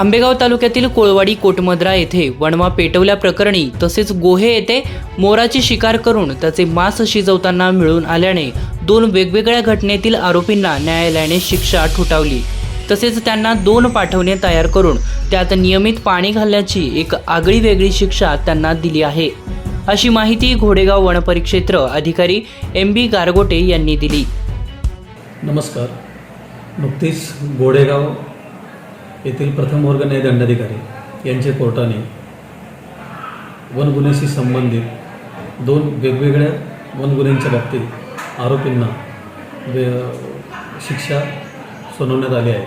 आंबेगाव तालुक्यातील कोळवाडी कोटमद्रा येथे वणवा पेटवल्याप्रकरणी तसेच गोहे येथे मोराची शिकार करून त्याचे मांस शिजवताना मिळून आल्याने दोन वेगवेगळ्या घटनेतील आरोपींना न्यायालयाने शिक्षा ठोठावली. तसेच त्यांना दोन पाठवणे तयार करून त्यात नियमित पाणी घालण्याची एक आगळी वेगळी शिक्षा त्यांना दिली आहे. अशी माहिती घोडेगाव वनपरिक्षेत्र अधिकारी एम बी गारगोटे यांनी दिली. नमस्कार. नुकतीच घोडेगाव येथील प्रथम वर्ग न्याय दंडाधिकारी यांच्या कोर्टाने वनगुन्ह्याशी संबंधित दोन वेगवेगळ्या वनगुन्ह्यांच्या बाबतीत आरोपींना वे शिक्षा सुनावण्यात आली आहे.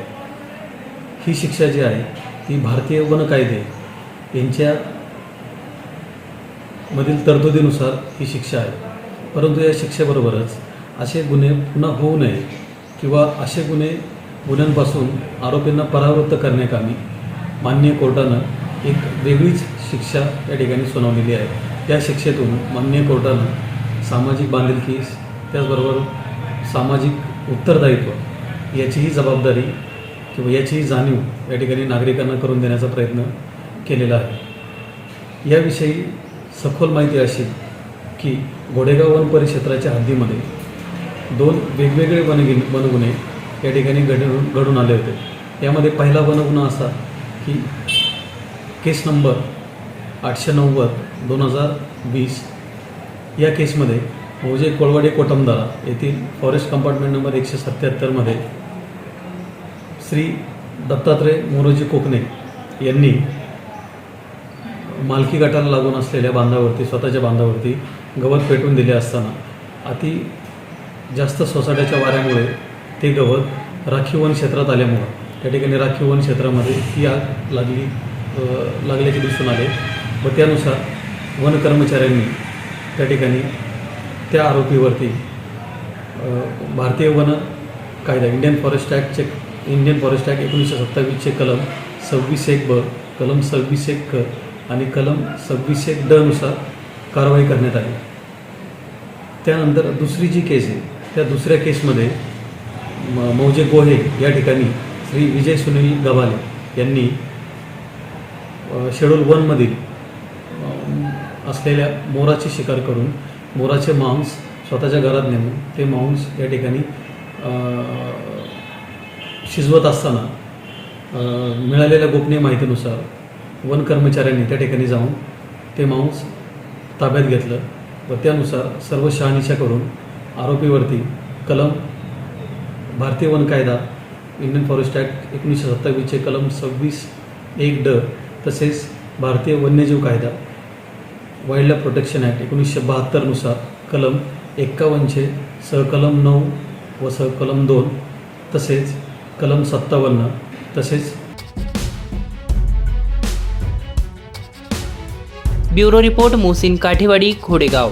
ही शिक्षा जी आहे ती भारतीय वन कायदे यांच्या मधील तरतुदीनुसार ही शिक्षा आहे. परंतु या शिक्षेबरोबरच असे गुन्हे पुन्हा होऊ नये किंवा असे गुन्हे गुन्ह्यांपासून आरोपींना परावृत्त करण्याकामी माननीय कोर्टानं एक वेगळीच शिक्षा या ठिकाणी सुनावलेली आहे. त्या शिक्षेतून माननीय कोर्टानं सामाजिक बांधिलकी त्याचबरोबर सामाजिक उत्तरदायित्व याचीही जबाबदारी किंवा याचीही जाणीव या ठिकाणी नागरिकांना करून देण्याचा प्रयत्न केलेला आहे. याविषयी सखोल माहिती अशी की घोडेगाव वन परिक्षेत्राच्या हद्दीमध्ये दोन वेगवेगळे वनगिन वनगुन्हे या ठिकाणी घडून घडून आले होते. यामध्ये पहिला वनगुन्हा असा की केस नंबर आठशे नव्वद दोन हजार वीस या केसमध्ये मौजे कोळवाडे कोटमदारा येथील फॉरेस्ट कंपार्टमेंट नंबर एकशे सत्याहत्तरमध्ये श्री दत्तात्रय मोरोजी कोकणे यांनी मालकी गटाला लागून असलेल्या बांधावरती स्वतःच्या बांधावरती गवत पेटवून दिले असताना. अति जास्त सोसाट्याच्या वाऱ्यामुळे ते गवत राखीव वन क्षेत्रात आल्यामुळं. त्या ठिकाणी राखीव वन क्षेत्रामध्ये ही आग लागली लागल्याचे दिसून आले. व त्यानुसार वन कर्मचाऱ्यांनी त्या ठिकाणी त्या आरोपीवरती भारतीय वन कायदा इंडियन फॉरेस्ट ॲक्टचे इंडियन फॉरेस्ट ॲक्ट एकोणीसशे सत्तावीसचे कलम सव्वीस एक ब कलम सव्वीस एक क आणि कलम सव्वीस एक डनुसार कारवाई करण्यात आली. त्यानंतर दुसरी जी केस आहे त्या दुसऱ्या केसमध्ये मौजे गोहे या ठिकाणी श्री विजय सुनील गवाले यांनी शेड्यूल वनमधील असलेल्या मोराची शिकार करून मोराचे मांस स्वतःच्या घरात नेऊन ते मांस या ठिकाणी शिजवत असताना मिळालेल्या गोपनीय माहितीनुसार वन कर्मचाऱ्यांनी त्या ठिकाणी जाऊन ते मांस ताब्यात घेतलं व त्यानुसार सर्व शहानिशा करून आरोपीवरती कलम भारतीय वन कायदा इंडियन फॉरेस्ट ॲक्ट एकोणीसशे सत्तावीसचे कलम सव्वीस एक ड तसेच भारतीय वन्यजीव कायदा वाईल्ड लाईफ प्रोटेक्शन ॲक्ट एकोणीसशे बहात्तरनुसार कलम एक्कावन्नचे सहकलम नऊ व सहकलम दोन तसेच कलम सत्तावन्न तसेच ब्युरो रिपोर्ट मोसिन काठेवाडी खोडेगाव.